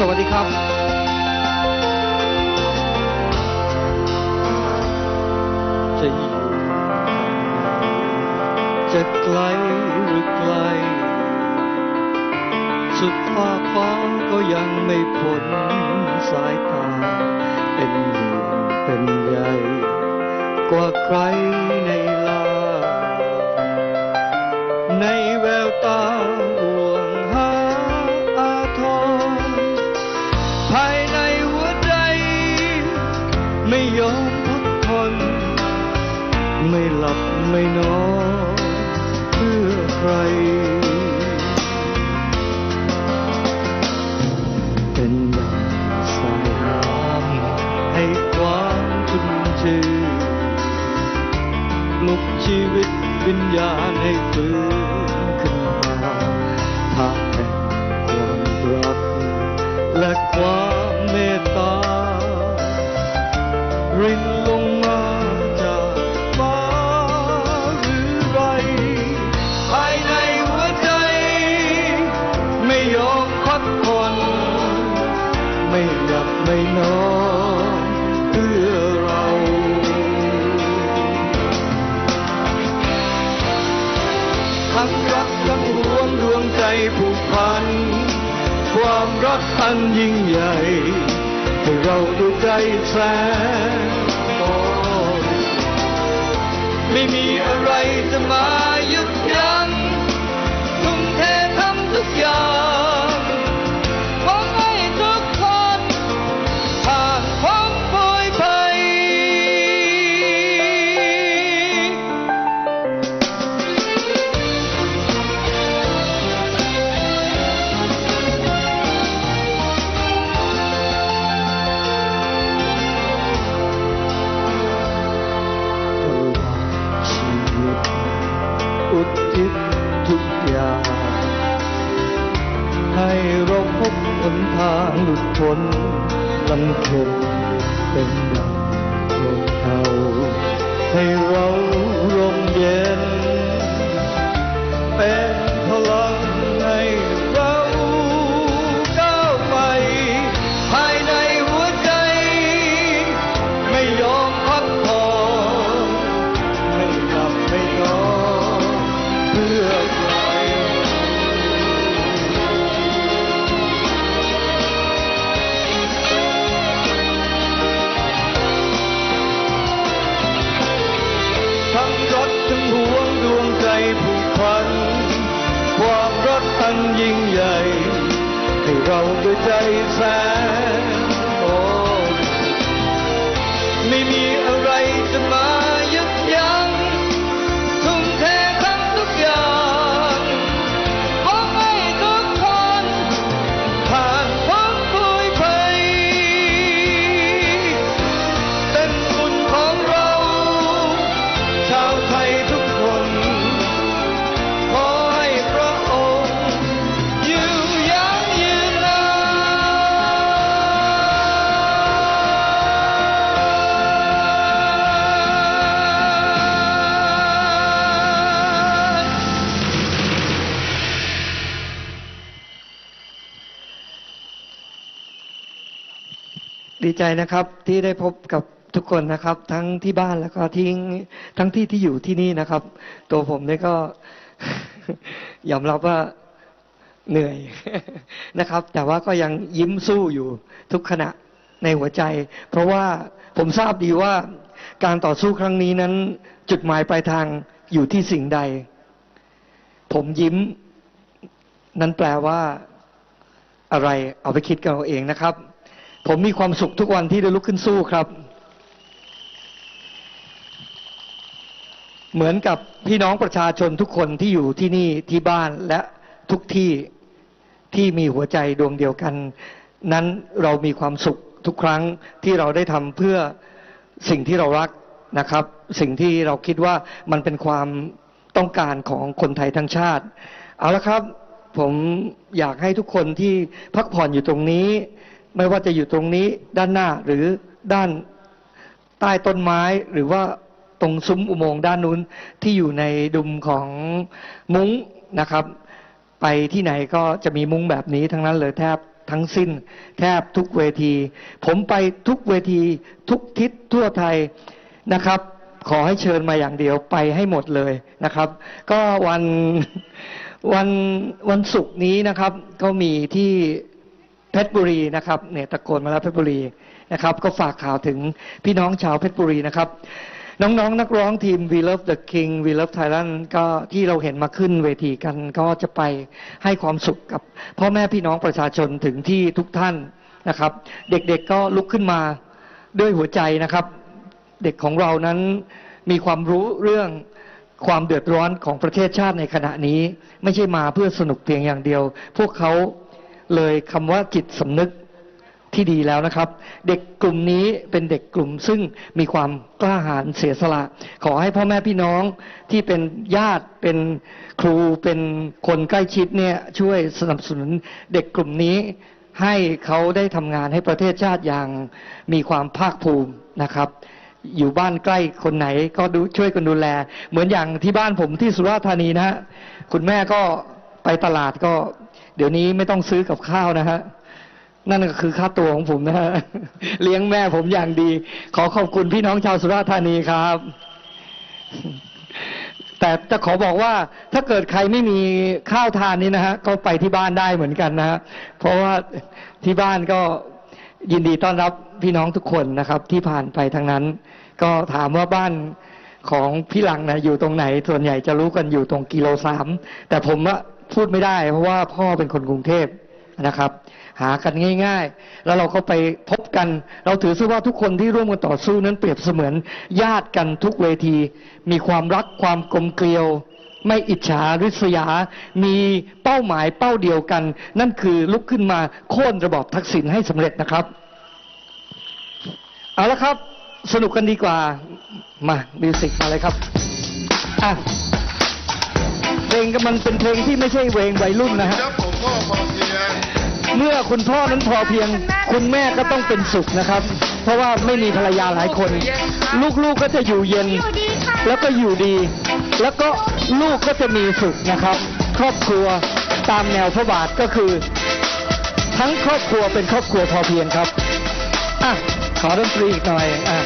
สวัสดีครับ จะอยู่จะไกลหรือไกล สุดฟ้าฟ้าก็ยังไม่พ้นสายตา เป็นห่วงเป็นใยกว่าใครในลา ในแววตา ไม่หลับไม่นอนเพื่อใคร เป็นอย่างสายน้ำให้ความชุ่มชื่นปลุกชีวิตวิญญาณให้ฟื้น อันยิ่งใหญ่ให้เราด้ใจแสนโอ้ไม่มีอะไรจะมาางหลุดพ้นลำเค็ญ ใจนะครับที่ได้พบกับทุกคนนะครับ ทั้งที่บ้านแล้วก็ทิ้งทั้งที่ที่อยู่ที่นี่นะครับ ตัวผมเนี่ยก็ยอมรับว่าเหนื่อยนะครับ แต่ว่าก็ยังยิ้มสู้อยู่ทุกขณะในหัวใจ เพราะว่าผมทราบดีว่าการต่อสู้ครั้งนี้นั้น จุดหมายปลายทางอยู่ที่สิ่งใด ผมยิ้ม นั้นแปลว่าอะไรเอาไปคิดกันเอาเองนะครับ ผมมีความสุขทุกวันที่ได้ลุกขึ้นสู้ครับ เหมือนกับพี่น้องประชาชนทุกคนที่อยู่ที่นี่ที่บ้านและทุกที่ที่มีหัวใจดวงเดียวกัน นั้นเรามีความสุขทุกครั้งที่เราได้ทำเพื่อสิ่งที่เรารักนะครับ สิ่งที่เราคิดว่ามันเป็นความต้องการของคนไทยทั้งชาติ เอาละครับ ผมอยากให้ทุกคนที่พักผ่อนอยู่ตรงนี้ ไม่ว่าจะอยู่ตรงนี้ด้านหน้าหรือด้านใต้ต้นไม้หรือว่าตรงซุ้มอุโมงค์ด้านนู้นที่อยู่ในดุมของมุ้งนะครับ ไปที่ไหนก็จะมีมุ้งแบบนี้ทั้งนั้นเลยแทบทั้งสิ้น แทบทุกเวที ผมไปทุกเวทีทุกทิศทั่วไทยนะครับ ขอให้เชิญมาอย่างเดียวไปให้หมดเลยนะครับ ก็วันวันวันศุกร์นี้นะครับ ก็มีที่ เพชรบุรีนะครับเนี่ยตะโกนมาแล้วเพชรบุรีนะครับ ก็ฝากข่าวถึงพี่น้องชาวเพชรบุรีนะครับ น้องๆนักร้องทีม We Love the King We Love Thailand ก็ที่เราเห็นมาขึ้นเวทีกัน ก็จะไปให้ความสุขกับพ่อแม่พี่น้องประชาชนถึงที่ทุกท่านนะครับ เด็กๆก็ลุกขึ้นมาด้วยหัวใจนะครับ เด็กของเรานั้นมีความรู้เรื่องความเดือดร้อนของประเทศชาติในขณะนี้ ไม่ใช่มาเพื่อสนุกเพียงอย่างเดียว พวกเขา เลยคำว่าจิตสำนึกที่ดีแล้วนะครับ เด็กกลุ่มนี้เป็นเด็กกลุ่มซึ่งมีความกล้าหาญเสียสละ ขอให้พ่อแม่พี่น้องที่เป็นญาติเป็นครูเป็นคนใกล้ชิดเนี่ยช่วยสนับสนุนเด็กกลุ่มนี้ ให้เขาได้ทำงานให้ประเทศชาติอย่างมีความภาคภูมินะครับอยู่บ้านใกล้คนไหนก็ดูช่วยกันดูแล เหมือนอย่างที่บ้านผมที่สุราษฎร์ธานีนะฮะคุณแม่ก็ไปตลาดก็ เดี๋ยวนี้ไม่ต้องซื้อกับข้าวนะฮะนั่นก็คือค่าตัวของผมนะฮะเลี้ยงแม่ผมอย่างดี ขอขอบคุณพี่น้องชาวสุราษฎร์ธานีครับ แต่จะขอบอกว่าถ้าเกิดใครไม่มีข้าวทานนี่นะฮะก็ไปที่บ้านได้เหมือนกันนะฮะเพราะว่าที่บ้านก็ยินดีต้อนรับพี่น้องทุกคนนะครับ ที่ผ่านไปทางนั้น ก็ถามว่าบ้านของพี่หลังนะอยู่ตรงไหน ส่วนใหญ่จะรู้กันอยู่ตรงกิโลสามแต่ผมอะ พูดไม่ได้ เพราะว่าพ่อเป็นคนกรุงเทพนะครับ หากันง่าย ๆ แล้วเราก็ไปพบกัน เราถือซะว่าทุกคนที่ร่วมกันต่อสู้นั้นเปรียบเสมือนญาติกันทุกเวที มีความรักความกลมเกลียว ไม่อิจฉาริษยา มีเป้าหมายเป้าเดียวกัน นั่นคือลุกขึ้นมาโค่นระบอบทักษิณให้สำเร็จนะครับ เอาละครับ สนุกกันดีกว่า มามิวสิกมาเลยครับอะ งก็มันเป็นเพลงที่ไม่ใช่เพลงวัยรุ่นนะฮะ เจ้าผมพ่อพอเพียงเมื่อคุณพ่อนั้นพอเพียง คุณแม่ก็ต้องเป็นสุขนะครับ เพราะว่าไม่มีภรรยาหลายคน ลูกๆก็จะอยู่เย็น แล้วก็อยู่ดี แล้วก็ลูกก็จะมีสุขนะครับ ครอบครัวตามแนวพระบาทก็คือ ทั้งครอบครัวเป็นครอบครัวพอเพียงครับอะขอดนตรีอีกหน่อยอะ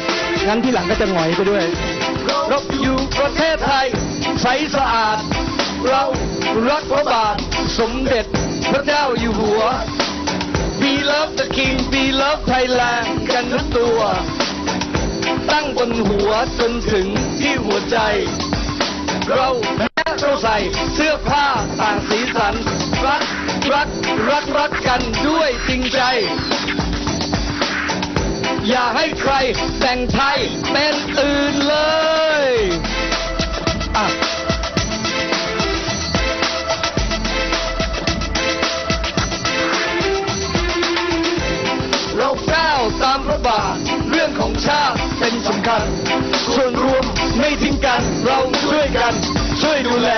งั้นที่หลังก็จะหงอยไปด้วยเราอยู่ประเทศไทยใสสะอาด เรารักพระบาทสมเด็จพระเจ้าอยู่หัว We love the king We love Thailand กันทั้งตัว ตั้งบนหัวจนถึงที่หัวใจ เราแม้เราใส่เสื้อผ้าต่างสีสัน รักรักรักรักกันด้วยจริงใจ อย่าให้ใครแต่งไทยเป็นอื่นเลยอะ ตามพระบาทเรื่องของชาติเป็นสำคัญ ส่วนรวมไม่ทิ้งกันเราช่วยกัน ช่วยดูแล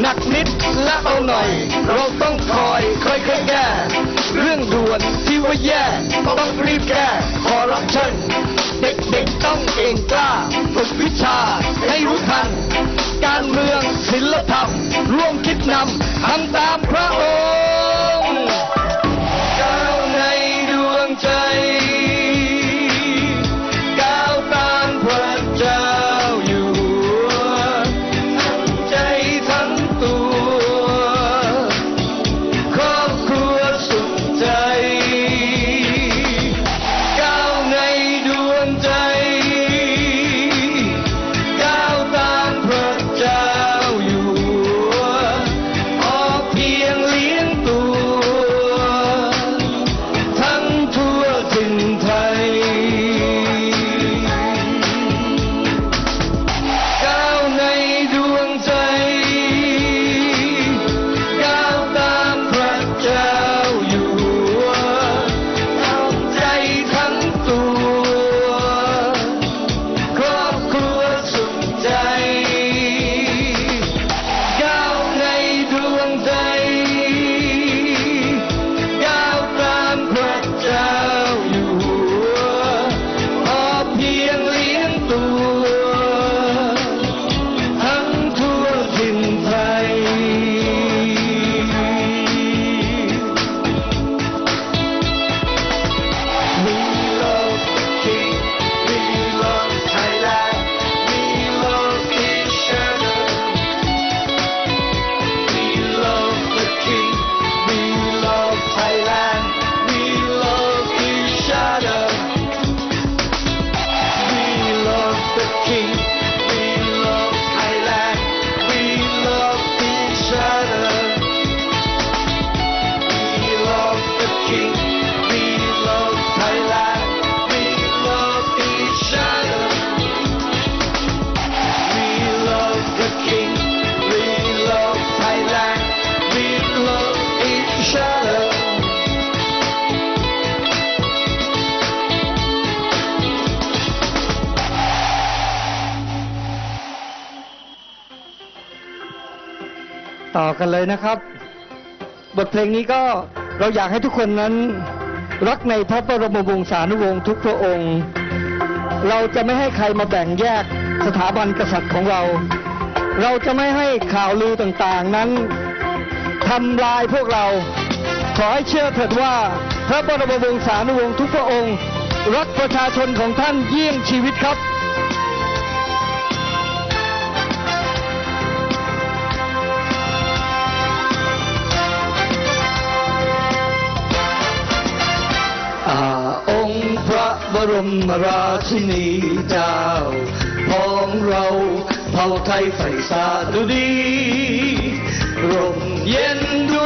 หนักนิดและเอาหน่อย เราต้องคอยค่อยๆแก้เรื่องด่วนที่ว่าแย่ต้องรีบแก้คอร์รัปชันเด็กๆต้องเก่งกล้าฝึกวิชาให้รู้ทัน การเมืองศิลธรรม ร่วมคิดนำทำตามพระองค์ ต่อกันเลยนะครับ บทเพลงนี้ก็เราอยากให้ทุกคนนั้น รักในพระบรมวงศานุวงศ์ทุกพระองค์ เราจะไม่ให้ใครมาแบ่งแยกสถาบันกษัตริย์ของเรา เราจะไม่ให้ข่าวลือต่างๆนั้นทำลายพวกเรา ขอให้เชื่อเถิดว่า พระบรมวงศานุวงศ์ทุกพระองค์ รักประชาชนของท่านเยี่ยงชีวิตครับ บรมราชินีเจ้าของเราเผ่าไทยไฟสาดุดีร่มเย็นด้วย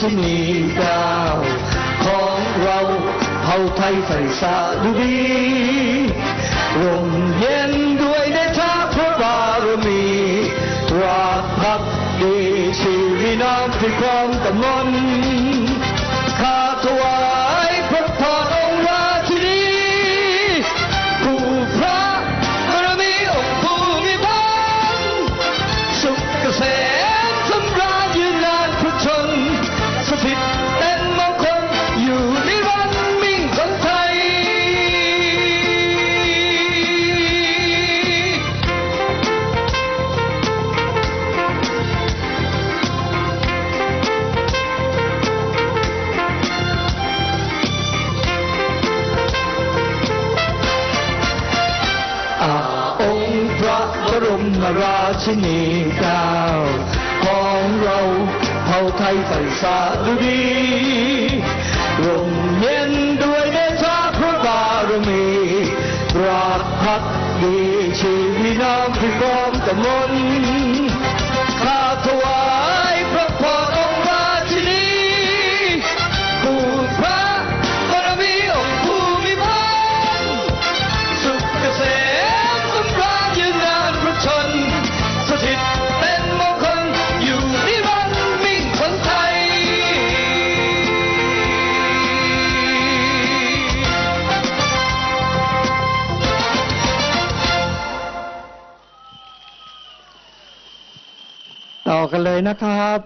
ชินีเจ้าของเราเผ่าไทยใส่สาดุดีร่มเย็นด้วยเดชะพระบารมีตราพักดีชีวิน้ำที่ความกำมนข้าถวา ราชินีเจ้าของเราเผ่าไทยใส่สาดุดีร่มเย็นด้วยเดชะพระบารมีรักพักดีชีวิน้ำที่พร้อมตะมน กันเลยนะครับ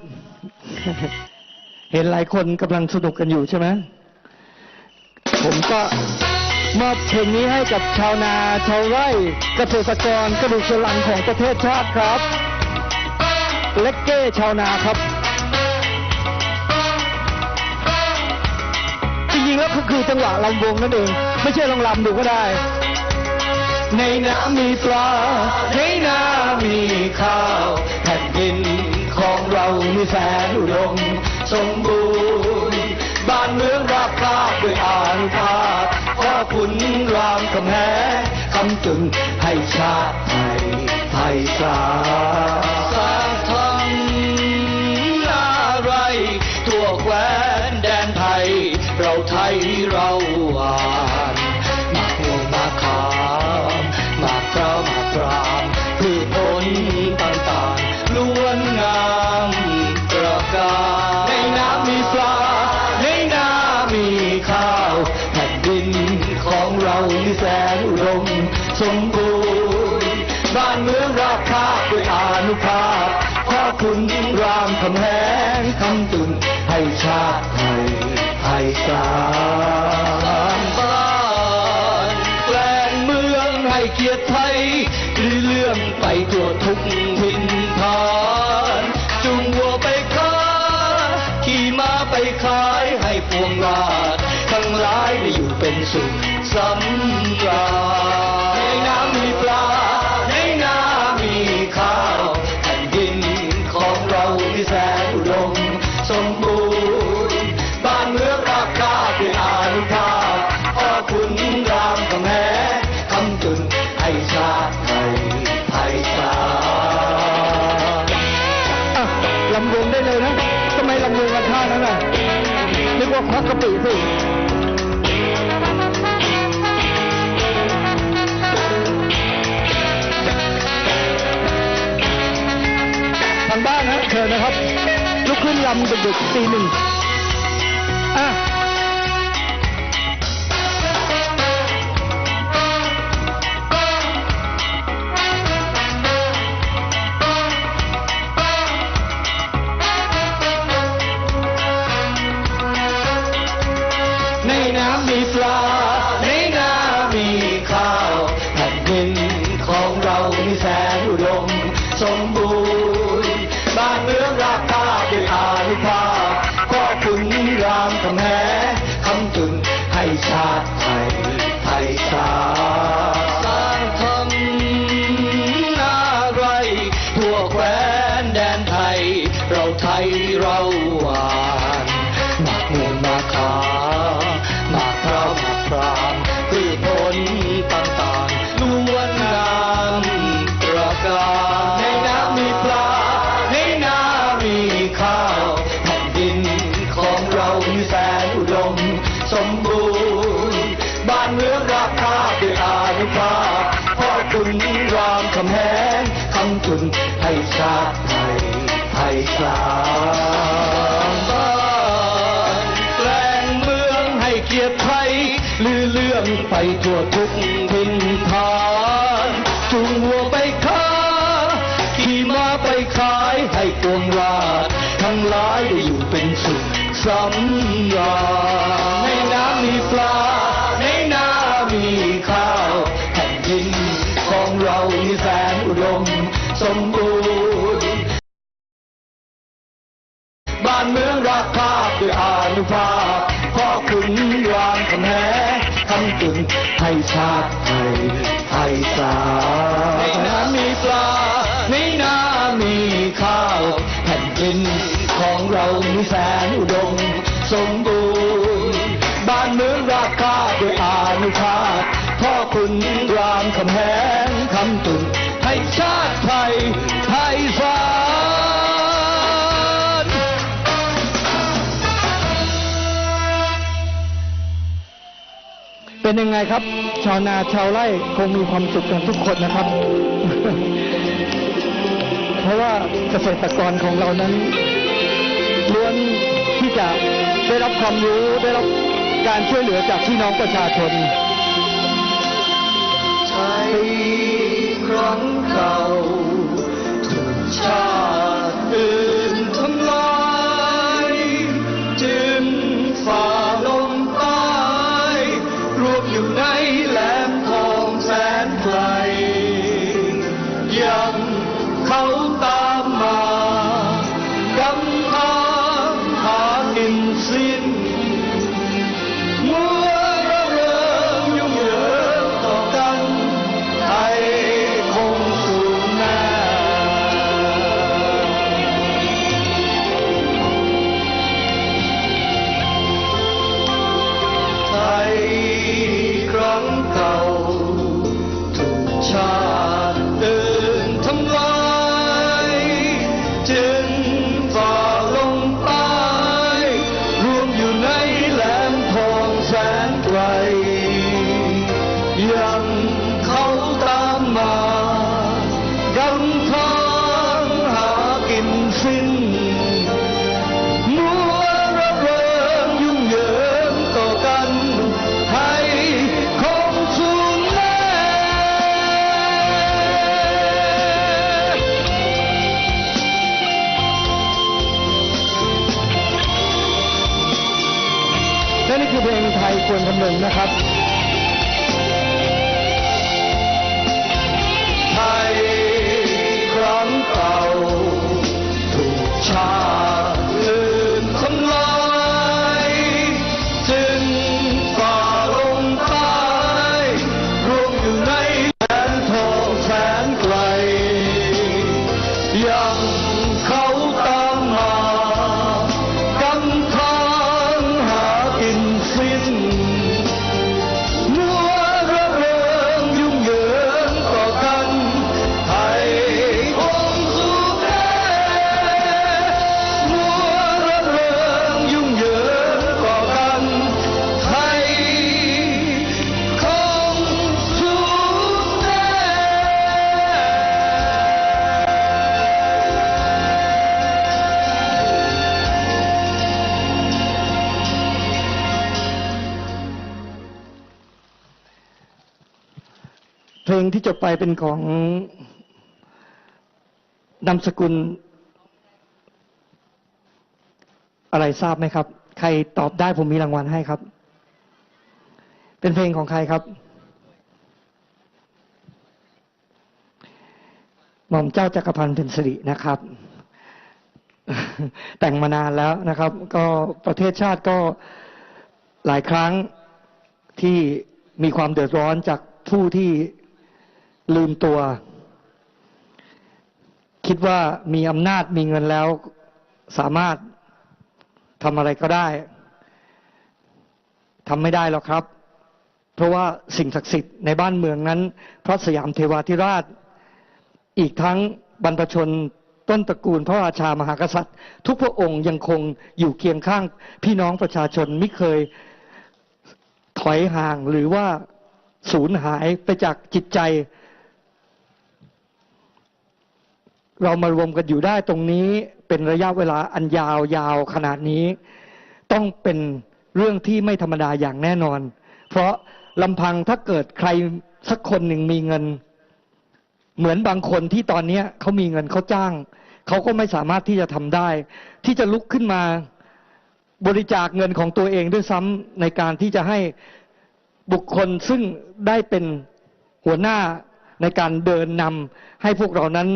เห็นหลายคนกำลังสนุกกันอยู่ใช่ไหมผมก็มอบเพลงนี้ให้กับชาวนาชาวไร่เกษตรกรกระดูกสันหลังของประเทศชาติครับ เล็กเก้ชาวนาครับ จริงๆแล้วก็คือจังหวะลำวงนั่นเอง ไม่ใช่ลองลำดูก็ได้ ในน้ำมีปลา ในนามีข้าว แสนอุดมสมบูรณ์บ้านเมืองราบคาบด้วยอานภาพพ่อขุนรามคำแหงคำจึงให้ชาติไทยไทยสา สานบ้านแปลงเมืองให้เกียรติไทยหรือเลื่องไปตัวทุกทินทานจุงวัวไปค้าขี่ม้าไปขายให้พวงราชทั้งหลายได้อยู่เป็นสุขสำราญ บ้างฮะเชิญนะครับลุกขึ้นลำดึกๆตีหนึ่งอะ ไทยเราหวานหมากเมืองมาขาหมากพร้าวหมากพรามพืชผลต่างๆล้วนงามประการในน้ำมีปลา ในน้ำมีข้าวแผ่นดินของเรามีแสนอุดม สมบูรณ์บ้านเมืองราคาด้วยอานุภาพพ่อคุณรามคำแหงคำจุนให้ชาติ ไทยไทยสางบ้านแปลงเมืองให้เกียรติไทยลือเรื่องไปทั่วทุกทินทานจุงหัวไปค้าขี่ม้าไปขายให้กวงราดทั้งหลายได้อยู่เป็นสุขสำราญ เป็นยังไงครับ ชาวนาชาวไร่คงมีความสุขกันทุกคนนะครับ เพราะว่าเกษตรกรของเรานั้นล้วนที่จะได้รับความรู้ได้รับการช่วยเหลือจากพี่น้องประชาชนไทยครั้งเก่าถูกชาติ ที่จบไปเป็นของนามสกุล อะไรทราบไหมครับ ใครตอบได้ผมมีรางวัลให้ครับ เป็นเพลงของใครครับหม่อมเจ้าจักรพันธ์เพ็ญสิรินะครับ แต่งมานานแล้วนะครับ ก็ประเทศชาติก็หลายครั้งที่มีความเดือดร้อนจากผู้ที่ ลืมตัว คิดว่ามีอำนาจมีเงินแล้ว สามารถทำอะไรก็ได้ทำไม่ได้หรอกครับ เพราะว่าสิ่งศักดิ์สิทธิ์ในบ้านเมืองนั้น พระสยามเทวาธิราช อีกทั้งบรรพชนต้นตระกูลพระราชามหากษัตริย์ ทุกพระองค์ยังคงอยู่เคียงข้างพี่น้องประชาชนไม่เคยถอยห่างหรือว่าสูญหายไปจากจิตใจ เรามารวมกันอยู่ได้ตรงนี้เป็นระยะเวลาอันยาวยาวขนาดนี้ ต้องเป็นเรื่องที่ไม่ธรรมดาอย่างแน่นอน เพราะลำพังถ้าเกิดใครสักคนหนึ่งมีเงิน เหมือนบางคนที่ตอนนี้เขามีเงินเขาจ้าง เขาก็ไม่สามารถที่จะทำได้ ที่จะลุกขึ้นมาบริจาคเงินของตัวเองด้วยซ้ำในการที่จะให้บุคคลซึ่งได้เป็นหัวหน้าในการเดินนำให้พวกเรานั้น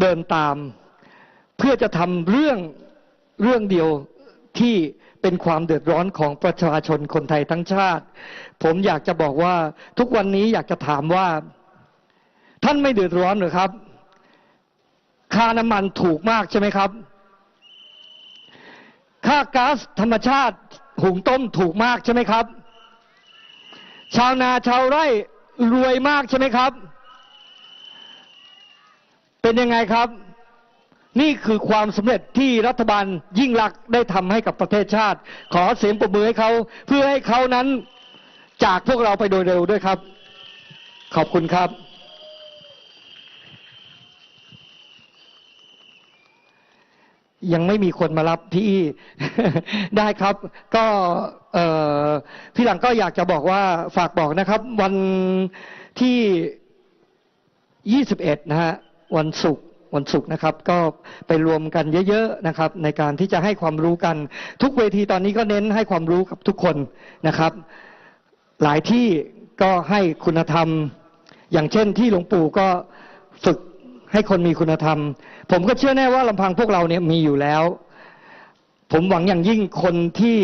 เดินตาม เพื่อจะทำเรื่องเรื่องเดียวที่เป็นความเดือดร้อนของประชาชนคนไทยทั้งชาติ ผมอยากจะบอกว่าทุกวันนี้อยากจะถามว่า ท่านไม่เดือดร้อนหรือครับ ค่าน้ำมันถูกมากใช่ไหมครับ ค่าก๊าซธรรมชาติหุงต้มถูกมากใช่ไหมครับ ชาวนาชาวไร่รวยมากใช่ไหมครับ เป็นยังไงครับ นี่คือความสำเร็จที่รัฐบาลยิ่งลักษ์ได้ทำให้กับประเทศชาติ ขอเสียงปรบมือให้เขา เพื่อให้เขานั้นจากพวกเราไปโดยเร็วด้วยครับ ขอบคุณครับ ยังไม่มีคนมารับพี่ ได้ครับ ก็พี่หลังก็อยากจะบอกว่าฝากบอกนะครับ วันที่ 21 นะฮะ วันศุกร์วันศุกร์นะครับก็ไปรวมกันเยอะๆนะครับ ในการที่จะให้ความรู้กัน ทุกเวทีตอนนี้ก็เน้นให้ความรู้กับทุกคนนะครับ หลายที่ก็ให้คุณธรรม อย่างเช่นที่หลวงปู่ก็ฝึกให้คนมีคุณธรรม ผมก็เชื่อแน่ว่าลำพังพวกเราเนี่ยมีอยู่แล้ว ผมหวังอย่างยิ่งคนที่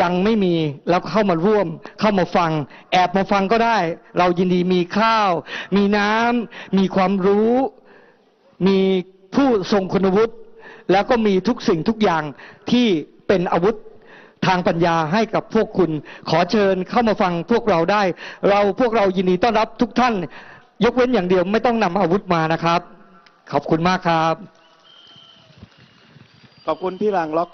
ยังไม่มีแล้วเข้ามาร่วม เข้ามาฟัง แอบมาฟังก็ได้ เรายินดีมีข้าว มีน้ำมีความรู้ มีผู้ทรงคุณวุฒิแล้วก็มีทุกสิ่งทุกอย่างที่เป็นอาวุธทางปัญญาให้กับพวกคุณ ขอเชิญเข้ามาฟังพวกเราได้ เราพวกเรายินดีต้อนรับทุกท่าน ยกเว้นอย่างเดียวไม่ต้องนำอาวุธมานะครับ ขอบคุณมากครับ ขอบคุณพี่หลังล็อก